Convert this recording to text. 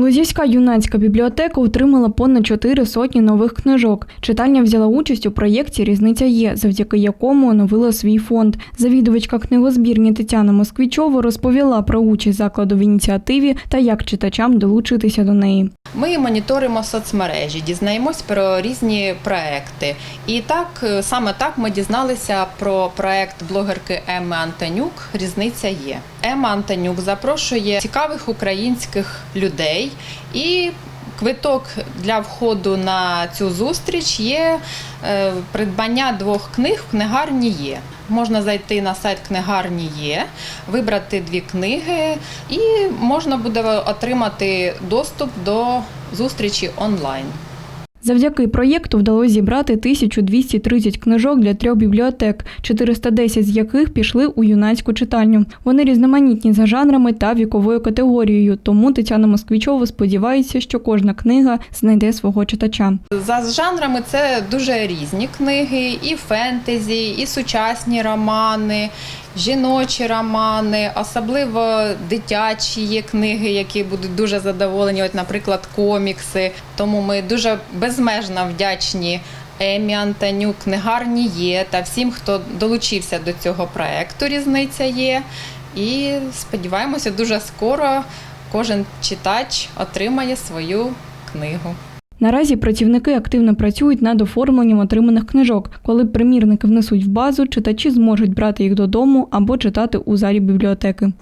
Лозівська юнацька бібліотека отримала понад чотири сотні нових книжок. Читальня взяла участь у проєкті Різниця є, завдяки якому оновила свій фонд. Завідувачка книгозбірні Тетяна Москвічова розповіла про участь закладу в ініціативі та як читачам долучитися до неї. Ми моніторимо соцмережі, дізнаємось про різні проекти. І так е, саме так ми дізналися про проект блогерки Еми Антонюк Різниця є. Ема Антонюк запрошує цікавих українських людей і. Квиток для входу на цю зустріч є е, придбання двох книг в книгарні є. Можна зайти на сайт книгарні є, вибрати дві книги, і можна буде отримати доступ до зустрічі онлайн. Завдяки проєкту вдалося зібрати 1230 книжок для трьох бібліотек, 410 з яких пішли у юнацьку читальню. Вони різноманітні за жанрами та віковою категорією. Тому Тетяна Москвічова сподівається, що кожна книга знайде свого читача. За жанрами це дуже різні книги, і фентезі, і сучасні романи, жіночі романи, особливо дитячі є книги, які будуть дуже задоволені. От, наприклад, комікси. Тому ми дуже безмежно вдячні. Емі Антонюк, книгарні є та всім, хто долучився до цього проекту. Різниця є. І сподіваємося, дуже скоро кожен читач отримає свою книгу. Наразі працівники активно працюють над оформленням отриманих книжок. Коли примірники внесуть в базу, читачі зможуть брати їх додому або читати у залі бібліотеки.